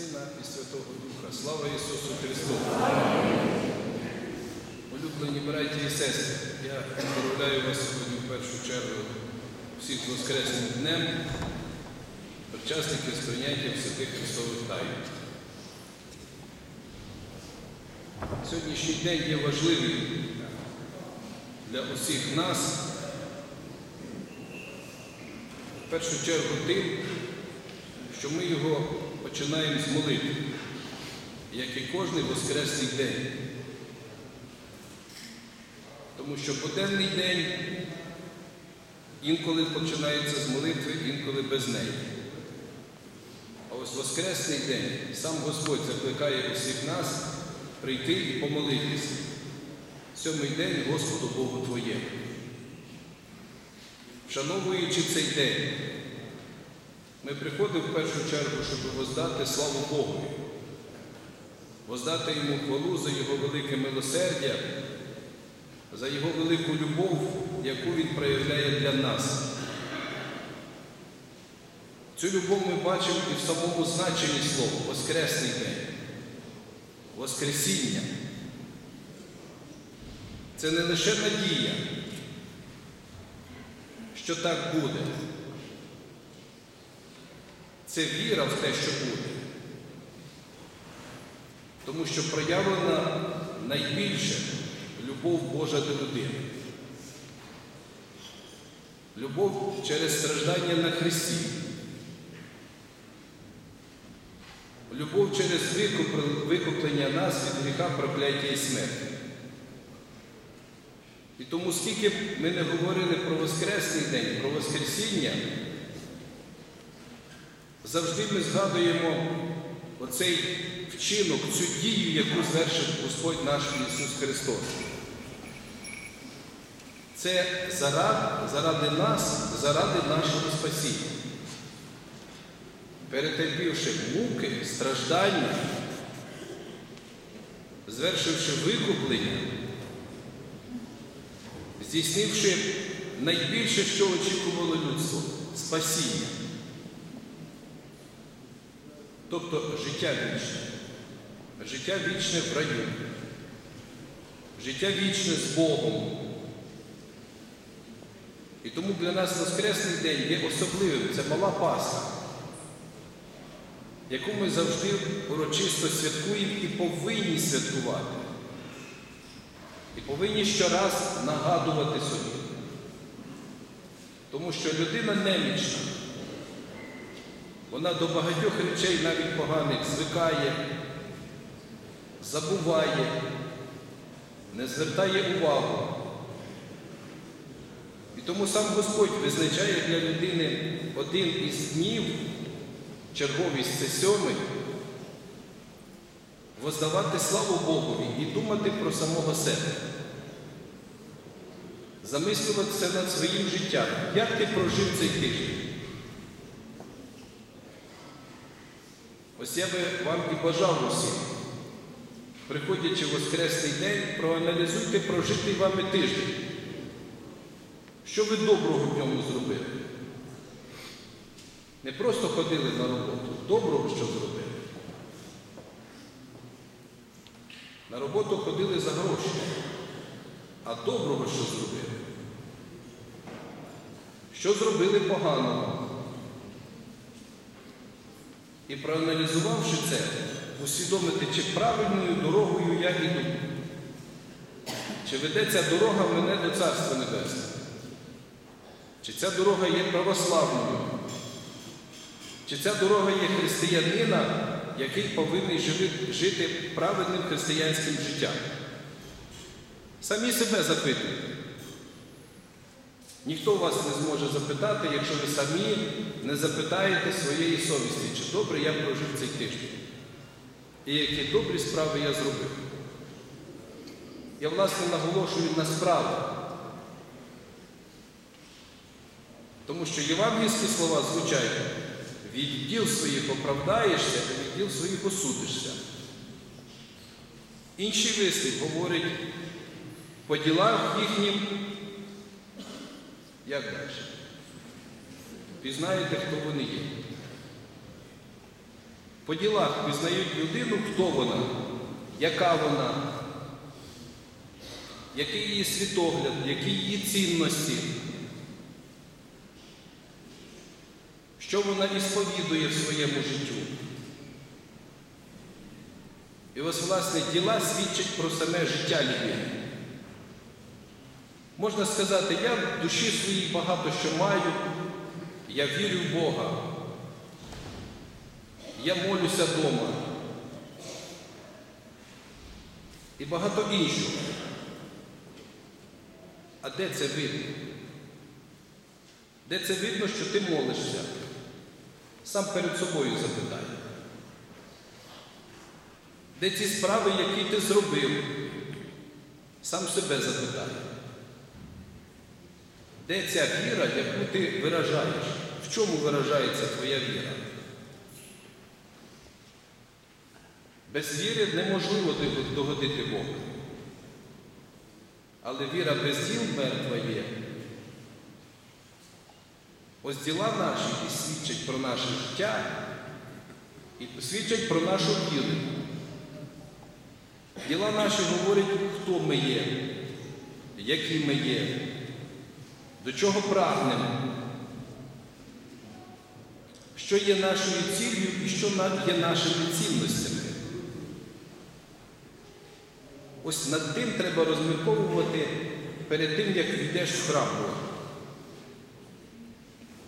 Сина і Святого Духа. Слава Ісусу Христу! Улюблені браті і сестри, я поздравляю вас сьогодні в першу чергу всіх Воскресним днем, причасників сприйняття святих Христових тайн. Сьогоднішній день є важливий для усіх нас, в першу чергу тим, що ми його починаємо з молитви, як і кожний воскресний день. Тому що буденний день інколи починається з молитви, інколи без неї. А ось Воскресний день сам Господь закликає усіх нас прийти і помолитися. Сьомий день Господу Богу Твоєму. Вшановуючи цей день, ми приходимо в першу чергу, щоб воздати славу Богу, воздати Йому хвалу за Його велике милосердя, за Його велику любов, яку Він проявляє для нас. Цю любов ми бачимо і в самому значенні слова Воскресний день, Воскресіння. Це не лише надія, що так буде. Це віра в те, що буде. Тому що проявлена найбільше любов Божа до людини. Любов через страждання на Христі. Любов через викуплення нас від гріха, прокляття і смерті. І тому, скільки б ми не говорили про Воскресний день, про Воскресіння, завжди ми згадуємо оцей вчинок, цю дію, яку звершив Господь наш Ісус Христос. Це заради, заради нас, заради нашого спасіння. Перетерпівши муки, страждання, звершивши викуплення, здійснивши найбільше, що очікувало людство спасіння. Тобто життя вічне, життя вічне в раю, життя вічне з Богом. І тому для нас Воскресний день є особливим, це мала Пасха, яку ми завжди урочисто святкуємо і повинні святкувати. І повинні щораз нагадувати собі. Тому що людина немічна. Вона до багатьох речей навіть поганих звикає, забуває, не звертає увагу. І тому сам Господь визначає для людини один із днів, черговість це сьомий, воздавати славу Богові і думати про самого себе. Замислюватися над своїм життям. Як ти прожив цей тиждень? Ось я би вам і бажав усім, приходячи в Воскресний день, проаналізуйте прожитий вами тиждень. Що ви доброго в ньому зробили? Не просто ходили на роботу, доброго що зробили. На роботу ходили за гроші, а доброго що зробили? Що зробили поганого? І проаналізувавши це, усвідомити, чи правильною дорогою я йду, чи веде ця дорога мене до Царства Небесного, чи ця дорога є православною, чи ця дорога є християнина, який повинен жити праведним християнським життям. Самі себе запитуйте. Ніхто вас не зможе запитати, якщо ви самі не запитаєте своєї совісті, чи добре я прожив цей тиждень. І які добрі справи я зробив. Я, власне, наголошую на справи. Тому що євангельські слова звучать, від діл своїх оправдаєшся, а від діл своїх осудишся. Інший вислів говорить, по ділах їхнім Як далі? Пізнаєте, хто вони є. По ділах пізнають людину, хто вона, яка вона, який її світогляд, які її цінності, що вона ісповідує в своєму життю. І ось, власне, діла свідчать про саме життя людини. Можна сказати, я в душі своїй багато що маю, я вірю в Бога, я молюся вдома. І багато іншого. А де це видно? Де це видно, що ти молишся? Сам перед собою запитай. Де ці справи, які ти зробив? Сам себе запитай. Де ця віра, яку ти виражаєш? В чому виражається твоя віра? Без віри неможливо догодити Богу. Але віра без діл мертва є. Ось діла наші і свідчать про наше життя і свідчать про нашу віру. Діла наші говорять, хто ми є, які ми є, до чого прагнемо, що є нашою ціллю і що є нашими цінностями. Ось над тим треба розмірковувати перед тим, як йдеш в храм Божий.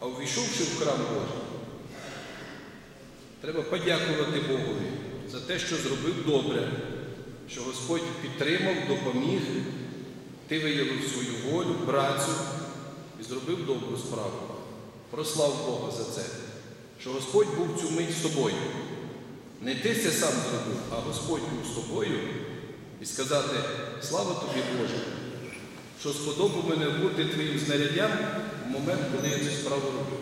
А увійшовши в храм Божий, треба подякувати Богові за те, що зробив добре, що Господь підтримав, допоміг, ти виявив свою волю, працю і зробив добру справу. Прослав Бога за це, що Господь був цю мить з тобою. Не ти це сам зробив, а Господь був з тобою і сказати, слава тобі, Боже, що сподобав мене бути твоїм знаряддям в момент, коли я цю справу робив.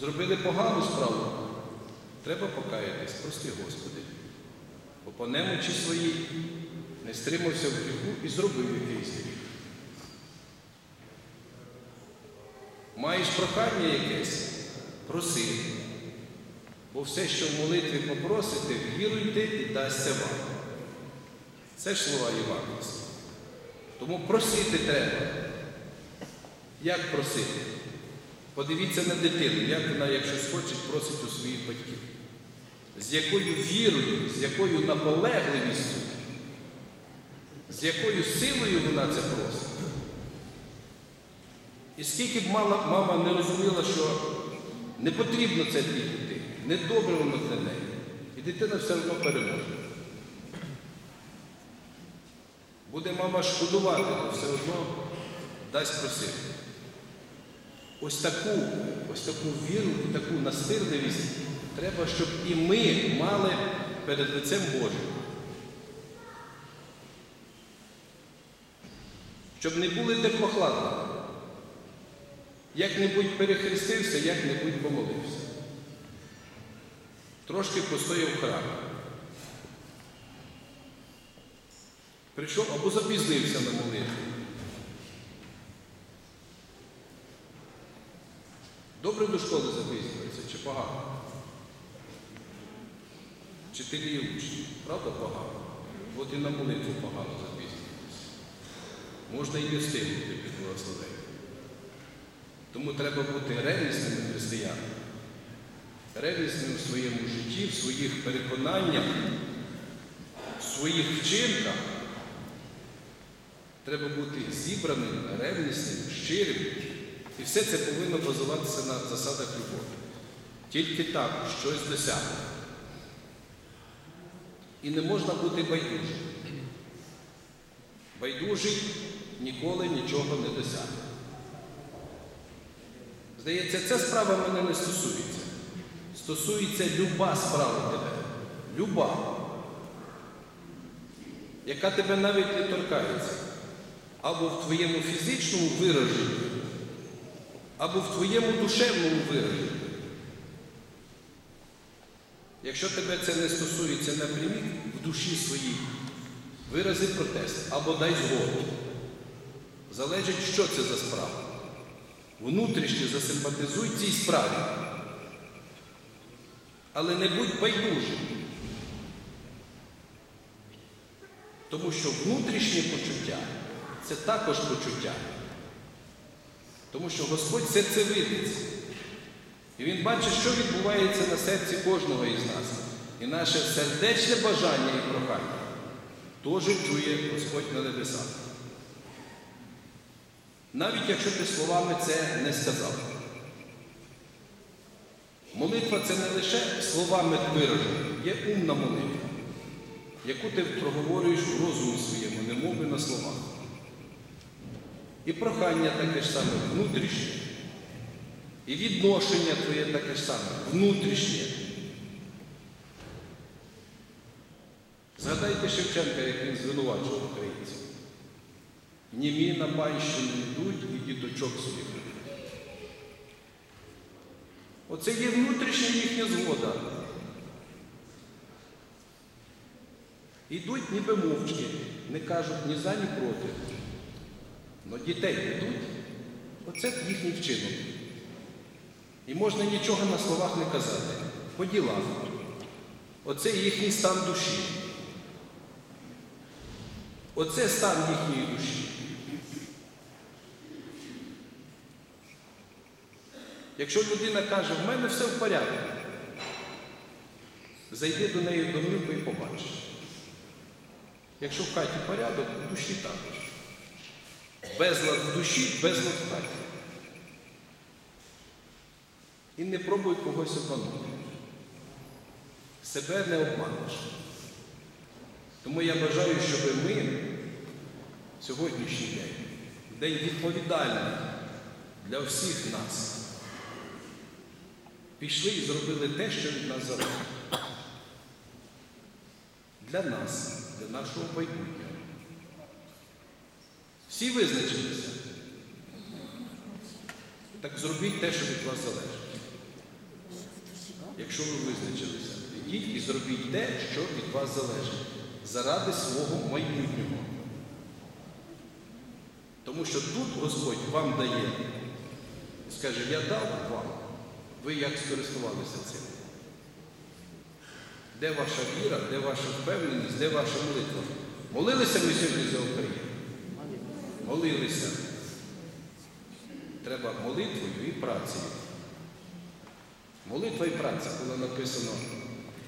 Зробили погану справу. Треба покаятись, прости, Господи. Бо по немочі своїй не стримався в гріху і зробив якийсь гріх. Маєш прохання якесь? Проси. Бо все, що в молитві попросите, віруйте і дасться вам. Це ж слова Євангелія. Тому просити треба. Як просити? Подивіться на дитину, як вона, як щось хоче, просить у своїх батьків. З якою вірою, з якою наполегливістю, з якою силою вона це просить. І скільки б мала, мама не розуміла, що не потрібно це для дитини, не добре воно для неї. І дитина все одно переможе. Буде мама шкодувати, але все одно дасть просити. Ось таку, ось таку віру і таку настирливість треба, щоб і ми мали перед лицем Божим. Щоб не були теплохладними. Як-небудь перехрестився, як-небудь помолився. Трошки постояв в. Прийшов або запізнився на молитву. Добре до школи запізнюється чи погано? Вчителі і учні, правда погано? От і на молитву погано запізнюватися. Можна і не встигнути під благословення. Тому треба бути ревнісними християнами, ревнісними в своєму житті, в своїх переконаннях, в своїх вчинках. Треба бути зібраним, ревнісним, щирим. І все це повинно базуватися на засадах любові. Тільки так щось досягне. І не можна бути байдужим. Байдужий ніколи нічого не досягне. Здається, ця справа мене не стосується. Стосується люба справа тебе. Люба, яка тебе навіть не торкається. Або в твоєму фізичному вираженні, або в твоєму душевному вираженні. Якщо тебе це не стосується напрямік в душі своїй, вирази протест або дай згоду. Залежить, що це за справа. Внутрішньо засимпатизуй цій справі. Але не будь байдужим. Тому що внутрішнє почуття це також почуття. Тому що Господь серцевидець. І Він бачить, що відбувається на серці кожного із нас. І наше сердечне бажання і прохання теж чує Господь на небесах. Навіть якщо ти словами це не сказав. Молитва це не лише словами виражена, є умна молитва, яку ти проговорюєш у розумі своєму, не мови на словах. І прохання таке ж саме внутрішнє. І відношення твоє таке ж саме, внутрішнє. Згадайте Шевченка, як він звинувачував українців. Німі на панщину йдуть і діточок ведуть. Оце є внутрішня їхня згода. Ідуть ніби мовчки, не кажуть ні за, ні проти. Но дітей ведуть, оце їхній вчинок. І можна нічого на словах не казати. По ділах. Оце їхній стан душі. Оце стан їхньої душі. Якщо людина каже, в мене все в порядку, зайди до неї в домівку і побачиш. Якщо в хаті порядок, в душі також. Безлад в душі, безлад в хаті. І не пробуй когось обманути. Себе не обманеш. Тому я бажаю, щоб ми сьогоднішній день, день відповідальний для всіх нас, пішли і зробили те, що від нас залежить. Для нас, для нашого майбутнього. Всі визначилися. Так зробіть те, що від вас залежить. Якщо ви визначилися, ідіть і зробіть те, що від вас залежить, заради свого майбутнього. Тому що тут Господь вам дає, скаже, я дав вам, ви як скористувалися цим. Де ваша віра, де ваша впевненість, де ваша молитва? Молилися ми сьогодні за Україну? Молилися. Треба молитвою і працею. Молитва і праця було написано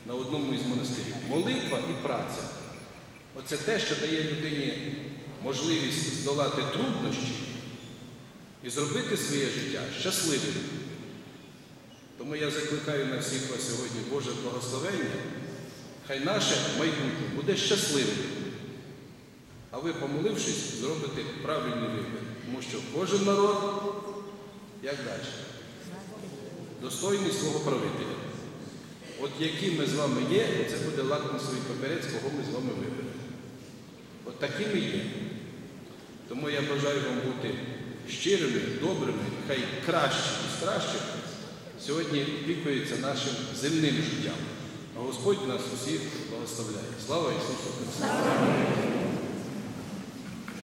на одному із монастирів. Молитва і праця. Оце те, що дає людині можливість здолати труднощі і зробити своє життя щасливим. Тому я закликаю на всіх вас сьогодні Боже благословення. Хай наше майбутнє буде щасливим. А ви, помолившись, зробите правильний вибір. Тому що кожен народ, як далі, достойний свого правителя. От які ми з вами є, це буде лакмусовий папірець, кого ми з вами виберемо. От такі ми є. Тому я бажаю вам бути щирими, добрими, хай краще і краще сьогодні опікується нашим земним життям. А Господь нас усіх благословляє. Слава Ісусу Христу!